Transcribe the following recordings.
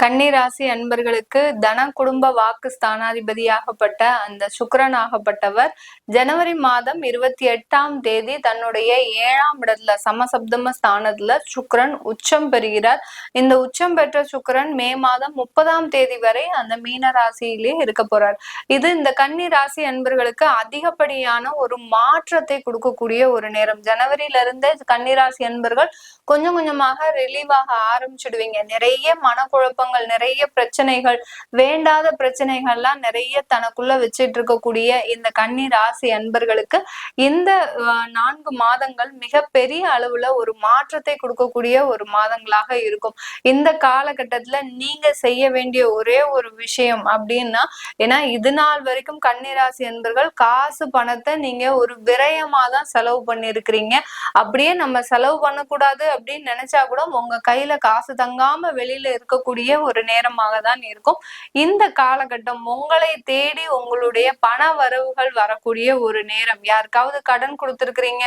கன்னிராசி அன்பர்களுக்கு தன குடும்ப வாக்கு ஸ்தானாதிபதியாகப்பட்ட அந்த சுக்கரனாகப்பட்டவர் ஜனவரி மாதம் இருபத்தி எட்டாம் தேதி தன்னுடைய ஏழாம் இடத்துல சமசப்தம ஸ்தானத்துல சுக்கரன் உச்சம் பெறுகிறார். இந்த உச்சம் பெற்ற சுக்கரன் மே மாதம் முப்பதாம் தேதி வரை அந்த மீன ராசியிலே இருக்க போறார். இது இந்த கன்னி ராசி அன்பர்களுக்கு அதிகப்படியான ஒரு மாற்றத்தை கொடுக்கக்கூடிய ஒரு நேரம். ஜனவரியில இருந்தே கன்னிராசி அன்பர்கள் கொஞ்சம் கொஞ்சமாக ரிலீவ் ஆக ஆரம்பிச்சிடுவீங்க. நிறைய மனக்குழப்பங்கள் நிறைய பிரச்சனைகள் வேண்டாத பிரச்சனைகள்லாம் நிறைய தனக்குள்ள வச்சிட்டு இருக்கக்கூடிய இந்த கன்னி ராசி அன்பர்களுக்கு இந்த நான்கு மாதங்கள் மிக பெரிய அளவுல ஒரு மாற்றத்தை கொடுக்கக்கூடிய ஒரு மாதங்களாக இருக்கும். இந்த காலகட்டத்துல நீங்க செய்ய வேண்டிய ஒரே ஒரு விஷயம் அப்படின்னா ஏன்னா இது நாள் வரைக்கும் கன்னிராசி அன்பர்கள் காசு பணத்தை நீங்க ஒரு விரயமா தான் செலவு பண்ணிருக்கிறீங்க அப்படியே நம்ம செலவு பண்ணக்கூடாது அப்படின்னு நினைச்சா கூட உங்க கையில காசு தங்காம வெளியில இருக்கக்கூடிய ஒரு நேரமாக தான் இருக்கும். இந்த காலகட்டம் உங்களை தேடி உங்களுடைய பண வரவுகள் வரக்கூடிய ஒரு நேரம். யாருக்காவது கடன் கொடுத்துருக்கிறீங்க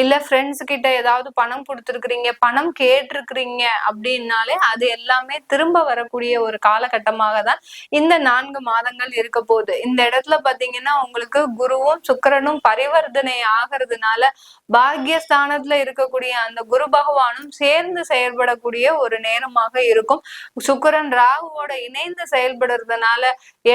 இல்ல ஃப்ரெண்ட்ஸ் கிட்ட ஏதாவது பணம் கொடுத்துருக்கிறீங்க பணம் கேட்டிருக்கிறீங்க அப்படின்னாலே அது எல்லாமே திரும்ப வரக்கூடிய ஒரு காலகட்டமாக தான் இந்த நான்கு மாதங்கள் இருக்க போகுது. இந்த இடத்துல பாத்தீங்கன்னா உங்களுக்கு குருவும் சுக்கரனும் பரிவர்த்தனை ஆகிறதுனால பாக்யஸ்தானத்துல இருக்கக்கூடிய அந்த குரு பகவானும் சேர்ந்து செயல்படக்கூடிய ஒரு நேரமாக இருக்கும். சுக்கரன் ராகுவோட இணைந்து செயல்படுறதுனால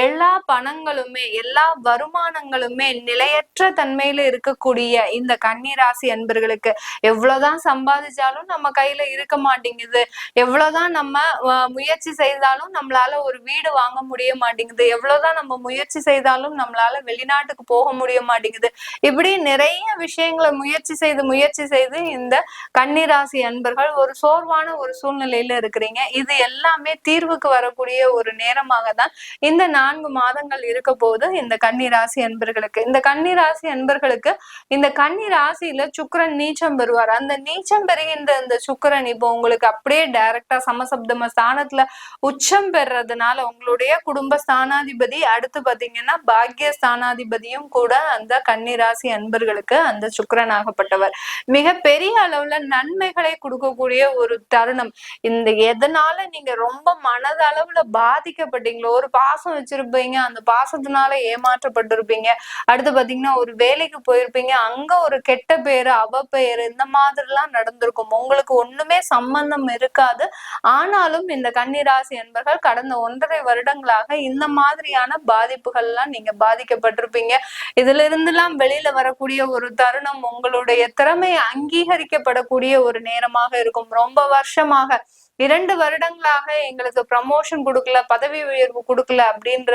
எல்லா பணங்களுமே எல்லா வருமானங்களுமே நிலையற்ற தன்மையில இருக்கக்கூடிய இந்த கன்னிராசி அன்பர்களுக்கு எவ்வளவுதான் சம்பாதிச்சாலும் நம்ம கையில இருக்க மாட்டேங்குது. எவ்வளவுதான் நம்ம முயற்சி செய்தாலும் நம்மளால ஒரு வீடு வாங்க முடிய மாட்டேங்குது. எவ்வளவுதான் நம்ம முயற்சி செய்தாலும் நம்மளால வெளிநாட்டுக்கு போக முடிய மாட்டேங்குது. இப்படி நிறைய விஷயங்களை முயற்சி செய்து முயற்சி செய்து இந்த கன்னிராசி அன்பர்கள் ஒரு சோர்வான ஒரு சூழ்நிலையில இருக்கிறீங்க. இது எல்லாமே தீர்வுக்கு வரக்கூடிய ஒரு நேரமாக தான் இந்த நான்கு மாதங்கள் இருக்க போது இந்த கன்னிராசி அன்பர்களுக்கு இந்த கன்னிராசி அன்பர்களுக்கு இந்த கன்னி ராசியில சுக்கிரன் நீச்சம் பெறுவார். அந்த நீச்சம் பெறுகின்ற இந்த சுக்கிரன் இப்போ உங்களுக்கு அப்படியே டைரக்டா சமசப்தம ஸ்தானத்துல உச்சம் பெறதுனால உங்களுடைய குடும்ப ஸ்தானாதிபதி அடுத்து பாத்தீங்கன்னா பாக்கிய ஸ்தானாதிபதியும் கூட அந்த கன்னிராசி அன்பர்களுக்கு அந்த சுக்கரனாகப்பட்டவர் மிக பெரிய அளவுல நன்மைகளை கொடுக்கக்கூடிய ஒரு தருணம். இந்த எதனால நீங்க ரொம்ப மனதளவுல பாதிக்கப்பட்டீங்களோ? ஒரு பாசம் வச்சிருப்பீங்க. அந்த பாசத்தினால ஏமாற்றப்பட்டிருப்பீங்க. அடுத்து பாத்தீங்கன்னா ஒரு வேலைக்கு போயிருப்பீங்க. அங்க ஒரு கெட்ட பேரு அவ பேரு இந்த மாதிரிலாம் நடந்திருக்கும். உங்களுக்கு ஒண்ணுமே சம்பந்தம் இருக்காது. ஆனாலும் இந்த கன்னிராசி என்பர்கள் கடந்த ஒன்றரை வருடங்களாக இந்த மாதிரியான பாதிப்புகள் எல்லாம் நீங்க பாதிக்கப்பட்டிருப்பீங்க. இதுல இருந்தெல்லாம் வெளியில வரக்கூடிய ஒரு தருணம் உங்களுடைய திறமை அங்கீகரிக்கப்படக்கூடிய ஒரு நேரமாக இருக்கும். ரொம்ப வருஷமாக இரண்டு வருடங்களாக எங்களுக்கு ப்ரமோஷன் கொடுக்கல பதவி உயர்வு கொடுக்கல அப்படின்ற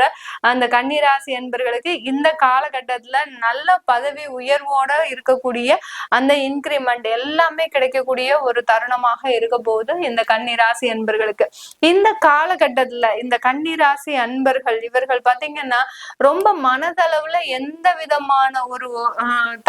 அந்த கன்னிராசி என்பர்களுக்கு இந்த காலகட்டத்துல நல்ல பதவி உயர்வோட இருக்கக்கூடிய அந்த இன்கிரிமெண்ட் எல்லாமே கிடைக்கக்கூடிய ஒரு தருணமாக இருக்க போகுது இந்த கன்னிராசி என்பர்களுக்கு. இந்த காலகட்டத்துல இந்த கன்னிராசி அன்பர்கள் இவர்கள் பாத்தீங்கன்னா ரொம்ப மனதளவுல எந்த விதமான ஒரு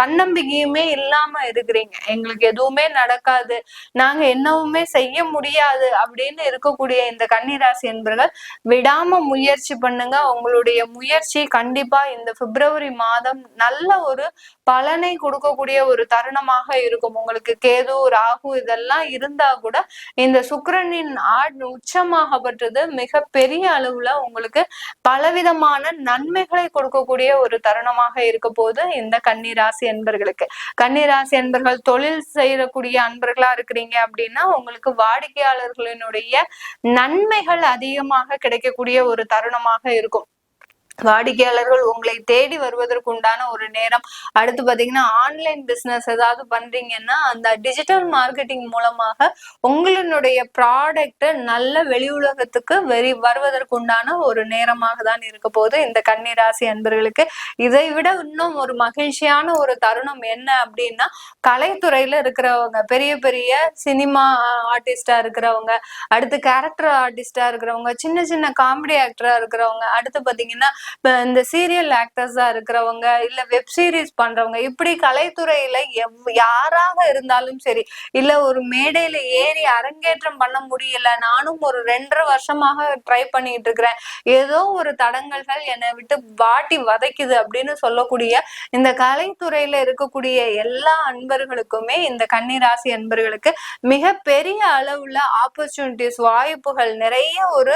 தன்னம்பிக்கையுமே இல்லாம இருக்கிறீங்க. எங்களுக்கு எதுவுமே நடக்காது. நாங்க என்னவுமே செய்ய முடியாது. அப்படின்னு இருக்கக்கூடிய இந்த கன்னிராசி என்பர்கள் விடாம முயற்சி பண்ணுங்க. உங்களுடைய முயற்சி கண்டிப்பா இந்த பிப்ரவரி மாதம் நல்ல ஒரு பலனை கொடுக்கக்கூடிய ஒரு தருணமாக இருக்கும். உங்களுக்கு கேது ராகு இதெல்லாம் இருந்தா கூட இந்த சுக்கரனின் ஆட் உச்சமாகப்பட்டது. மிக பெரிய அளவுல உங்களுக்கு பலவிதமான நன்மைகளை கொடுக்கக்கூடிய ஒரு தருணமாக இருக்க போது இந்த கன்னிராசி என்பர்களுக்கு. கன்னிராசி என்பர்கள் தொழில் செய்யக்கூடிய அன்பர்களா இருக்கிறீங்க அப்படின்னா உங்களுக்கு வாடிக்கையாளர் வாடிக்கையாளர்களினுடைய நன்மைகள் அதிகமாக கிடைக்கக்கூடிய ஒரு தருணமாக இருக்கும். வாடிக்கையாளர்கள் உங்களை தேடி வருவதற்கு உண்டான ஒரு நேரம். அடுத்து பாத்தீங்கன்னா ஆன்லைன் பிசினஸ் ஏதாவது பண்றீங்கன்னா அந்த டிஜிட்டல் மார்க்கெட்டிங் மூலமாக உங்களுடைய ப்ராடக்ட் நல்ல வெளி உலகத்துக்கு வெறி வருவதற்கு உண்டான ஒரு நேரமாக தான் இருக்க போது இந்த கன்னிராசி அன்பர்களுக்கு இதை விட இன்னும் ஒரு மகிழ்ச்சியான ஒரு தருணம் என்ன அப்படின்னா கலைத்துறையில இருக்கிறவங்க பெரிய பெரிய சினிமா ஆர்டிஸ்டா இருக்கிறவங்க அடுத்து கேரக்டர் ஆர்டிஸ்டா இருக்கிறவங்க சின்ன சின்ன காமெடி ஆக்டரா இருக்கிறவங்க அடுத்து பாத்தீங்கன்னா இந்த சீரியல் ஆக்டர்ஸா இருக்கிறவங்க இல்ல வெப் சீரிஸ் பண்றவங்க இப்படி கலைத்துறையில எவ் யாராக இருந்தாலும் சரி இல்ல ஒரு மேடையில ஏறி அரங்கேற்றம் பண்ண முடியல நானும் ஒரு ரெண்டரை வருஷமாக ட்ரை பண்ணிட்டு இருக்கிறேன். ஏதோ ஒரு தடங்கல்கள் என்னை விட்டு வாட்டி வதைக்குது அப்படின்னு சொல்லக்கூடிய இந்த கலைத்துறையில இருக்கக்கூடிய எல்லா அன்பர்களுக்குமே இந்த கன்னிராசி அன்பர்களுக்கு மிக பெரிய அளவுல ஆப்பர்ச்சுனிட்டிஸ் வாய்ப்புகள் நிறைய ஒரு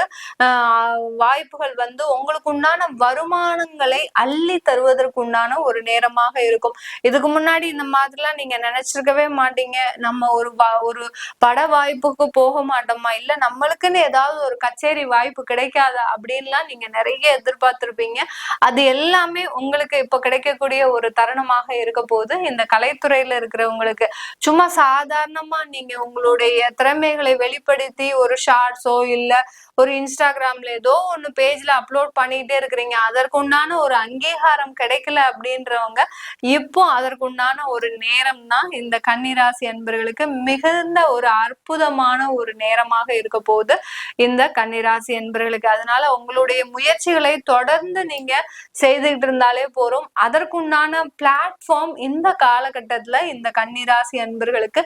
வாய்ப்புகள் வந்து உங்களுக்கு உண்டான வருமானங்களை அள்ளி தருவதற்கு உண்டான ஒரு நேரமாக இருக்கும். இதுக்கு முன்னாடி இந்த மாதிரிலாம் நீங்க நினைச்சிருக்கவே மாட்டீங்க. நம்ம ஒரு ஒரு பட வாய்ப்புக்கு போக மாட்டோமா? இல்ல நம்மளுக்குன்னு ஏதாவது ஒரு கச்சேரி வாய்ப்பு கிடைக்காதா? அப்படின்லாம் நீங்க நிறைய எதிர்பார்த்திருப்பீங்க. அது எல்லாமே உங்களுக்கு இப்ப கிடைக்கக்கூடிய ஒரு தருணமாக இருக்க போது இந்த கலைத்துறையில இருக்கிறவங்களுக்கு சும்மா சாதாரணமா நீங்க உங்களுடைய திறமைகளை வெளிப்படுத்தி ஒரு ஷார்ட்ஸோ இல்ல ஒரு இன்ஸ்டாகிராம்ல ஏதோ ஒண்ணு பேஜ்ல அப்லோட் பண்ணிட்டே இருக்கிறீங்க. அதற்குண்டான ஒரு அங்கீகாரம் கிடைக்கல அப்படின்றவங்க இப்போ அதற்குண்டான ஒரு நேரம் தான் இந்த கன்னிராசி அன்பர்களுக்கு மிகுந்த ஒரு அற்புதமான ஒரு நேரமாக இருக்க போகுது இந்த கன்னிராசி அன்பர்களுக்கு. அதனால உங்களுடைய முயற்சிகளை தொடர்ந்து நீங்க செய்துகிட்டு இருந்தாலே போறோம். அதற்குண்டான பிளாட்ஃபார்ம் இந்த காலகட்டத்துல இந்த கன்னிராசி அன்பர்களுக்கு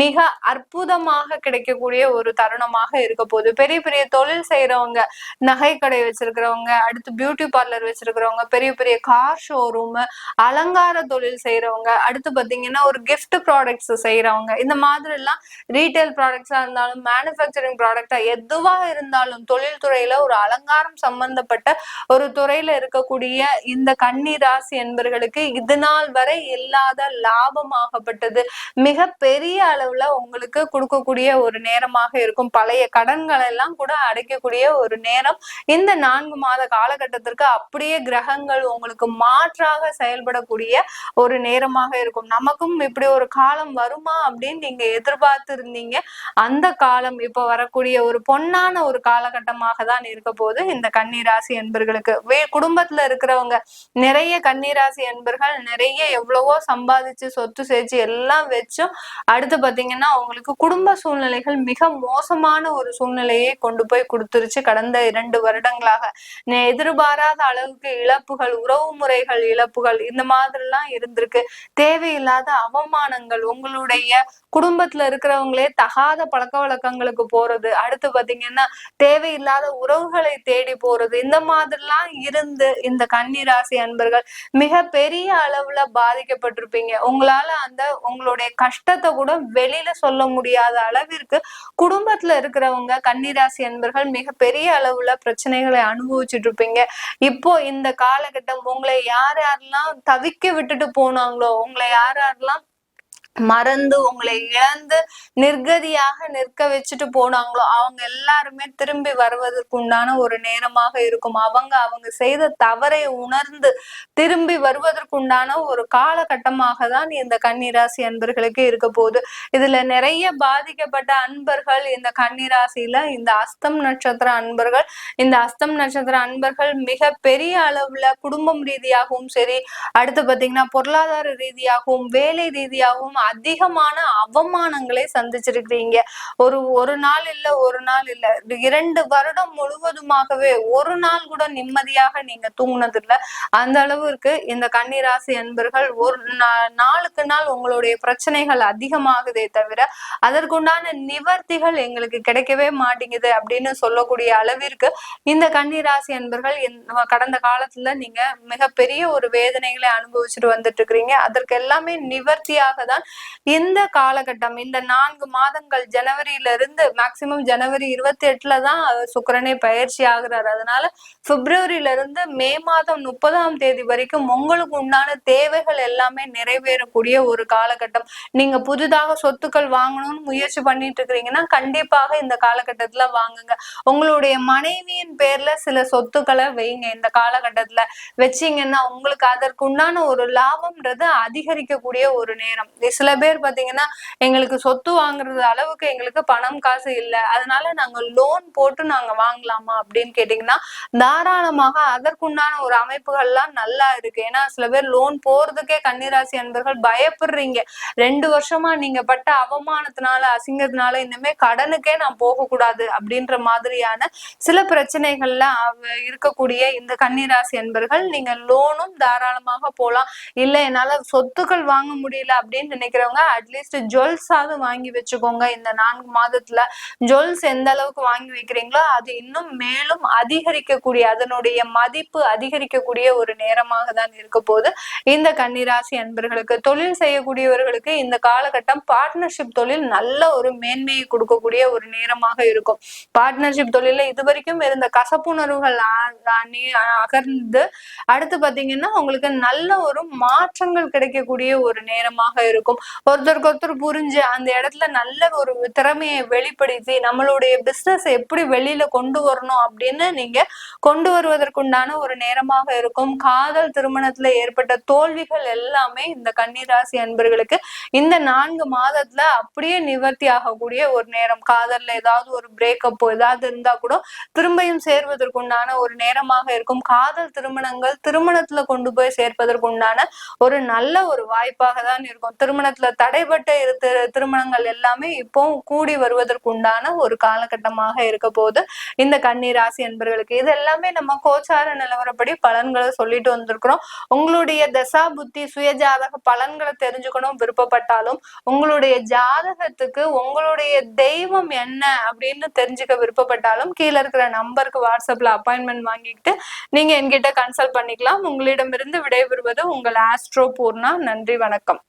மிக அற்புதமாக கிடைக்கக்கூடிய ஒரு தருணமாக இருக்க போகுது. பெரிய பெரிய தொழில் செய்யறவங்க நகை கடை வச்சிருக்கிறவங்க அடுத்து பியூட்டி பார்லர் வச்சிருக்கிறவங்க பெரிய பெரிய கார் ஷோரூம் அலங்கார தொழில் செய்யறவங்க அடுத்து பாத்தீங்கன்னா ஒரு கிஃப்ட் ப்ராடக்ட்ஸ் செய்யறவங்க இந்த மாதிரி எல்லாம் ரீட்டைல் ப்ராடக்ட்ஸா இருந்தாலும் மேனுபேக்சரிங் ப்ராடக்டா எதுவா இருந்தாலும் தொழில் துறையில ஒரு அலங்காரம் சம்பந்தப்பட்ட ஒரு துறையில இருக்கக்கூடிய இந்த கன்னி ராசி என்பர்களுக்கு இது நாள் வரை இல்லாத லாபமாகப்பட்டது. மிக பெரிய அளவுல உங்களுக்கு கொடுக்கக்கூடிய ஒரு நேரமாக இருக்கும். பழைய கடன்கள் எல்லாம் கூட அடைக்கக்கூடிய ஒரு நேரம். இந்த நான்கு மாத காலகட்டத்திற்கு அப்படியே கிரகங்கள் உங்களுக்கு மாற்றாக செயல்படக்கூடிய ஒரு நேரமாக இருக்கும். நமக்கும் இப்படி ஒரு காலம் வருமா அப்படின்னு நீங்க எதிர்பார்த்து இருந்தீங்க. அந்த காலம் இப்ப வரக்கூடிய ஒரு பொன்னான ஒரு காலகட்டமாக தான் இருக்க போது இந்த கன்னிராசி என்பர்களுக்கு வே குடும்பத்துல இருக்கிறவங்க நிறைய கன்னிராசி என்பர்கள் நிறைய எவ்வளவோ சம்பாதிச்சு சொத்து சேர்த்து எல்லாம் வச்சும் அடுத்து பாத்தீங்கன்னா அவங்களுக்கு குடும்ப சூழ்நிலைகள் மிக மோசமான ஒரு சூழ்நிலையை கொண்டு போய் கொடுத்துருச்சு. கடந்த இரண்டு வருடங்களாக எதிர்பாராத அளவுக்கு இழப்புகள் உறவு முறைகள் இழப்புகள் இந்த மாதிரி எல்லாம் இருந்திருக்கு. தேவையில்லாத அவமானங்கள் உங்களுடைய குடும்பத்துல இருக்கிறவங்களே தகாத பழக்க வழக்கங்களுக்கு போறது. அடுத்து பாத்தீங்கன்னா தேவையில்லாத உறவுகளை தேடி போறது. இந்த மாதிரிலாம் இருந்து இந்த கன்னிராசி அன்பர்கள் மிக பெரிய அளவுல பாதிக்கப்பட்டிருப்பீங்க. உங்களால அந்த உங்களுடைய கஷ்டத்தை கூட வெளியில சொல்ல முடியாத அளவிற்கு குடும்பத்துல இருக்கிறவங்க கன்னிராசி அன்பர்கள் மிக பெரிய அளவுல பிரச்சனைகளை அனுபவிச்சுட்டு இருப்பீங்க. இப்போ இந்த காலகட்டம் உங்களை யார் யாரெல்லாம் தவிக்க விட்டுட்டு போனாங்களோ உங்களை யார் யாரெல்லாம் மறந்து உங்களை இழந்து நிர்கதியாக நிற்க வச்சுட்டு போனாங்களோ அவங்க எல்லாருமே திரும்பி வருவதற்கு உண்டான ஒரு நேரமாக இருக்கும். அவங்க அவங்க செய்த தவறை உணர்ந்து திரும்பி வருவதற்கு உண்டான ஒரு காலகட்டமாக தான் இந்த கன்னிராசி அன்பர்களுக்கு இருக்க போகுது. இதுல நிறைய பாதிக்கப்பட்ட அன்பர்கள் இந்த கன்னிராசியில இந்த அஸ்தம் நட்சத்திர அன்பர்கள் இந்த அஸ்தம் நட்சத்திர அன்பர்கள் மிக பெரிய அளவுல குடும்பம் ரீதியாகவும் சரி அடுத்து பாத்தீங்கன்னா பொருளாதார ரீதியாகவும் வேலை ரீதியாகவும் அதிகமான அவமானங்களை சந்திச்சிருக்கிறீங்க. ஒரு ஒரு நாள் இல்ல ஒரு நாள் இல்ல. இரண்டு வருடம் முழுவதுமாகவே ஒரு நாள் கூட நிம்மதியாக நீங்க தூங்கினது இல்ல அந்த அளவுக்கு இந்த கன்னிராசி அன்பர்கள் ஒரு நாளுக்கு நாள் உங்களுடைய பிரச்சனைகள் அதிகமாகுதே தவிர அதற்குண்டான நிவர்த்திகள் எங்களுக்கு கிடைக்கவே மாட்டேங்குது அப்படின்னு சொல்லக்கூடிய அளவிற்கு இந்த கன்னிராசி அன்பர்கள் கடந்த காலத்துல நீங்க மிகப்பெரிய ஒரு வேதனைகளை அனுபவிச்சுட்டு வந்துட்டு இருக்கிறீங்க. அதற்கு எல்லாமே நிவர்த்தியாக தான் இந்த காலகட்டம்? இந்த நான்கு மாதங்கள் ஜனவரியில இருந்து மேக்சிமம் ஜனவரி இருபத்தி எட்டுல தான் சுக்கரனே பயிற்சி ஆகுறாரு. அதனால பிப்ரவரியில இருந்து மே மாதம் முப்பதாம் தேதி வரைக்கும் உங்களுக்கு உண்டான தேவைகள் எல்லாமே நிறைவேறக்கூடிய ஒரு காலகட்டம். நீங்க புதிதாக சொத்துக்கள் வாங்கணும்னு முயற்சி பண்ணிட்டு இருக்கிறீங்கன்னா கண்டிப்பாக இந்த காலகட்டத்துல வாங்குங்க. உங்களுடைய மனைவியின் பேர்ல சில சொத்துக்களை வைங்க. இந்த காலகட்டத்துல வச்சீங்கன்னா உங்களுக்கு அதற்கு உண்டான ஒரு லாபம்ன்றது அதிகரிக்கக்கூடிய ஒரு நேரம். சில பேர் பாத்தீங்கன்னா எங்களுக்கு சொத்து வாங்குறது அளவுக்கு எங்களுக்கு பணம் காசு இல்லை. அதனால நாங்க லோன் போட்டு நாங்க வாங்கலாமா அப்படின்னு கேட்டீங்கன்னா தாராளமாக அதற்குண்டான ஒரு அமைப்புகள்லாம் நல்லா இருக்கு. ஏன்னா சில பேர் லோன் போறதுக்கே கன்னிராசி அன்பர்கள் பயப்படுறீங்க. ரெண்டு வருஷமா நீங்க பட்ட அவமானத்தினால அசிங்கத்தினால இனிமே கடனுக்கே நான் போக கூடாது அப்படின்ற மாதிரியான சில பிரச்சனைகள்ல இருக்கக்கூடிய இந்த கன்னிராசி அன்பர்கள் நீங்க லோனும் தாராளமாக போலாம். இல்ல என்னால சொத்துக்கள் வாங்க முடியல அப்படின்னு நினைக்கிறவங்க அட்லீஸ்ட் ஜுவல்ஸாவது வாங்கி வச்சுக்கோங்க. இந்த நான்கு மாதத்துல ஜுவல்ஸ் எந்த அளவுக்கு வாங்கி வைக்கிறீங்களோ அது இன்னும் மேலும் அதிகரிக்கக்கூடிய அதனுடைய மதிப்பு அதிகரிக்கக்கூடிய ஒரு நேரமாக தான் இருக்க போது இந்த கன்னிராசி அன்பர்களுக்கு தொழில் செய்யக்கூடியவர்களுக்கு இந்த காலகட்டம் பார்ட்னர்ஷிப் தொழில் நல்ல ஒரு மேன்மையை கொடுக்கக்கூடிய ஒரு நேரமாக இருக்கும். பார்ட்னர்ஷிப் தொழில இது வரைக்கும் இருந்த கசப்புணர்வுகள் அகர்ந்து அடுத்து பாத்தீங்கன்னா உங்களுக்கு நல்ல ஒரு மாற்றங்கள் கிடைக்கக்கூடிய ஒரு நேரமாக இருக்கும். ஒருத்தருக்கு ஒருத்தர் புரிஞ்சு அந்த இடத்துல நல்ல ஒரு திறமையை வெளிப்படுத்தி நம்மளுடைய பிசினஸ் எப்படி வெளியில கொண்டு வரணும் அப்படின்னு நீங்க கொண்டு வருவதற்குண்டான ஒரு நேரமாக இருக்கும். காதல் திருமணத்துல ஏற்பட்ட தோல்விகள் எல்லாமே இந்த கன்னிராசி அன்பர்களுக்கு இந்த நான்கு மாதத்துல அப்படியே நிவர்த்தி ஆகக்கூடிய ஒரு நேரம். காதல்ல ஏதாவது ஒரு பிரேக்கப் ஏதாவது இருந்தா கூட திரும்பியும் சேர்வதற்குண்டான ஒரு நேரமாக இருக்கும். காதல் திருமணங்கள் திருமணத்துல கொண்டு போய் சேர்ப்பதற்குண்டான ஒரு நல்ல ஒரு வாய்ப்பாக தான் இருக்கும் திருமணத்துல தடைபட்ட திருமணங்கள் எல்லாமே இப்போ கூடி வருவதற்கு உண்டான ஒரு காலகட்டமாக இருக்க போது இந்த கன்னி ராசி என்பர்களுக்கு இது எல்லாமே நம்ம கோச்சார நிலவரப்படி பலன்களை சொல்லிட்டு வந்திருக்கிறோம். உங்களுடைய தசா புத்தி சுயஜாதக பலன்களை தெரிஞ்சுக்கணும் விருப்பப்பட்டாலும் உங்களுடைய ஜாதகத்துக்கு உங்களுடைய தெய்வம் என்ன அப்படின்னு தெரிஞ்சுக்க விருப்பப்பட்டாலும் கீழே இருக்கிற நம்பருக்கு வாட்ஸ்அப்ல அப்பாயின்மெண்ட் வாங்கிக்கிட்டு நீங்க என்கிட்ட கன்சல்ட் பண்ணிக்கலாம். உங்களிடமிருந்து விடைபெறுவது உங்கள் ஆஸ்ட்ரோ பூர்ணா. நன்றி வணக்கம்.